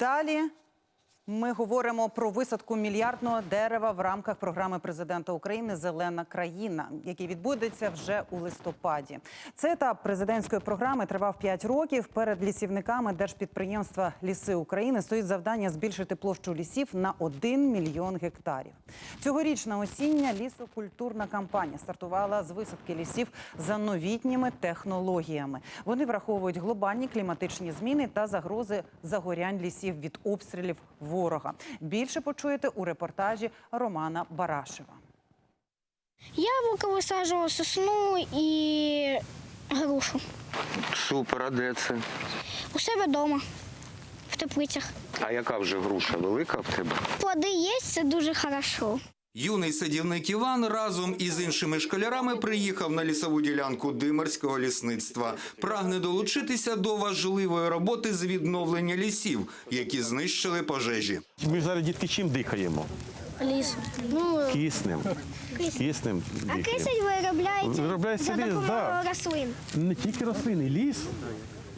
Далі ми говоримо про висадку мільярдного дерева в рамках програми президента України Зелена країна, який відбудеться вже у листопаді. Цей етап президентської програми тривав 5 років. Перед лісівниками держпідприємства Ліси України стоїть завдання збільшити площу лісів на 1 мільйон гектарів. Цьогорічна осіння лісокультурна кампанія стартувала з висадки лісів за новітніми технологіями. Вони враховують глобальні кліматичні зміни та загрози загорянь лісів від обстрілів ворога. Більше почуєте у репортажі Романа Барашева. Яблуко висаджувала, сосну і грушу. Супер, а де це? У себе вдома, в теплицях. А яка вже груша велика в тебе? Плоди є, це дуже хорошо. Юний садівник Іван разом із іншими школярами приїхав на лісову ділянку Димерського лісництва. Прагне долучитися до важливої роботи з відновлення лісів, які знищили пожежі. Ми зараз дітки чим дихаємо? Ліс. Ну, Киснем. Киснем а дихаємо. кисень виробляється Виробляється за ліс, допомогою да. рослин. Не тільки рослини, ліс.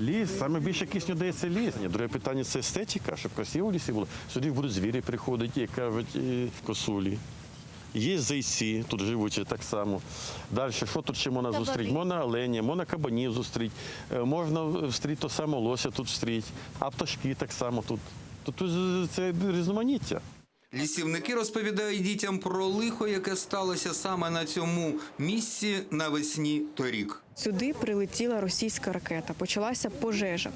Ліс, саме більше кисню дається ліс. Ні, Друге питання це естетика, щоб красиво в лісі було. Сюди будуть звірі приходити, як кажуть, і косулі. Є зайці, тут живучі так само. Далі, що тут ще можна зустріти? Можна оленя, можна кабанів зустріти, Е, можна встріти то саме лося тут встріти, а пташки так само тут. Тут тут це різноманіття. Лісівники розповідають дітям про лихо, яке сталося саме на цьому місці навесні торік. Сюди прилетіла російська ракета, почалася пожежа.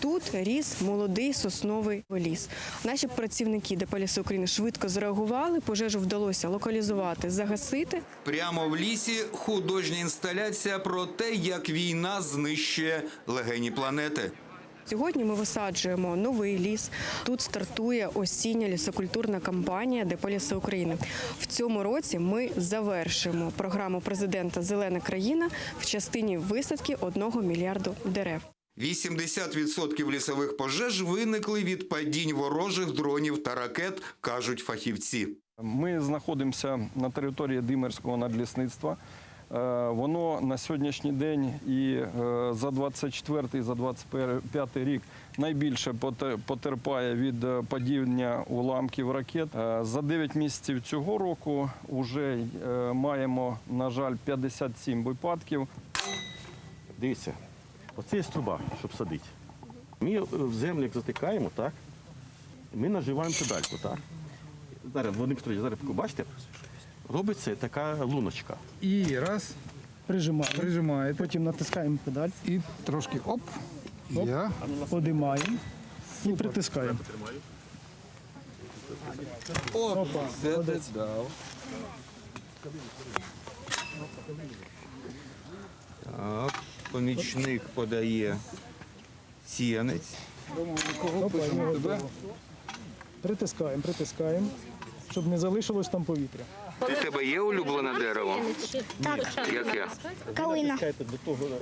Тут ріс молодий сосновий ліс. Наші працівники ДП України швидко зреагували. Пожежу вдалося локалізувати, загасити. Прямо в лісі художня інсталяція про те, як війна знищує легені планети. Сьогодні ми висаджуємо новий ліс. Тут стартує осіння лісокультурна кампанія ДП «Ліси України. В цьому році ми завершимо програму президента Зелена країна в частині висадки одного мільярду дерев. 80% лісових пожеж виникли від падінь ворожих дронів та ракет, кажуть фахівці. Ми знаходимося на території Димерського надлісництва. Е, Воно на сьогоднішній день і е, за 24 і за 25 рік найбільше потерпає від е, падіння уламків ракет. За 9 місяців цього року вже маємо, на жаль, 57 випадків. Дивіться, оце є труба, щоб садити. Ми в землю затикаємо, так? Ми наживаємо педальку, так? Зараз, Петрович, зараз бачите? Робиться така луночка. І раз, Прижимаємо. прижимаєте, Потім натискаємо педаль, і трошки оп. Я. подимаємо і притискаємо. Оп, це дав. Так, помічник подає сіянець. Притискаємо, притискаємо, щоб не залишилось там повітря. У тебе є улюблене дерево? Так, Яке? калина.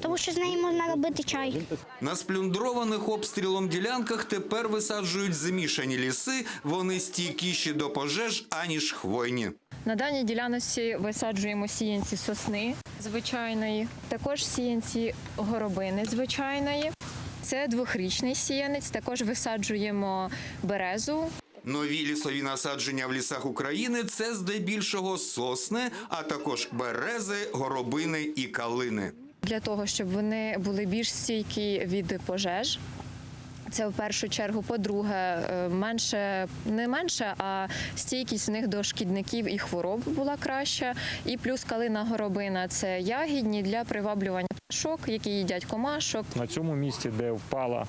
Тому що з неї можна робити чай. На сплюндрованих обстрілом ділянках тепер висаджують змішані ліси. Вони стійкіші до пожеж, аніж хвойні. На даній ділянці висаджуємо сіянці сосни звичайної, також сіянці горобини звичайної. Це двохрічний сіянець. Також висаджуємо березу. Нові лісові насадження в лісах України це здебільшого сосни, а також берези, горобини і калини. для того, щоб вони були більш стійкі від пожеж. Це в першу чергу. По-друге, е, менше не менше, а стійкість в них до шкідників і хвороб була краща. І плюс калина горобина це ягідні для приваблювання пташок, які їдять комашок. На цьому місці, де впала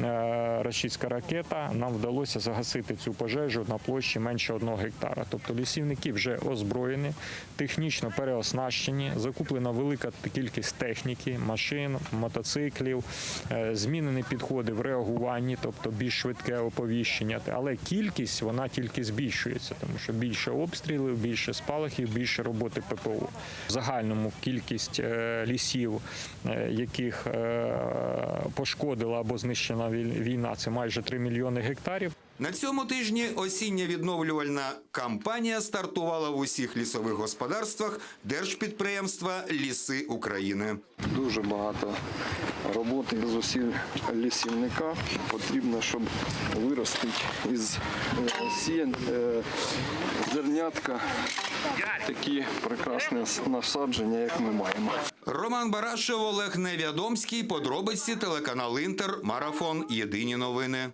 е, рашистська ракета, нам вдалося загасити цю пожежу на площі менше одного гектара. Тобто лісівники вже озброєні, технічно переоснащені, закуплена велика кількість техніки, машин, мотоциклів, е, змінені підходи в реагуванні, тобто більш швидке оповіщення. Але кількість вона тільки збільшується, тому що більше обстрілів, більше спалахів, більше роботи ППО. В загальному кількість е, лісів, яких е, пошкодила або знищена війна, це майже 3 мільйони гектарів. На цьому тижні осіння відновлювальна кампанія стартувала в усіх лісових господарствах держпідприємства Ліси України. Дуже багато роботи з усім лісівника потрібно, щоб виростити із е, сіян е, зернятка такі прекрасні насадження, як ми маємо. Роман Барашев, Олег Невядомський. Подробиці телеканал Інтер. Марафон. Єдині новини.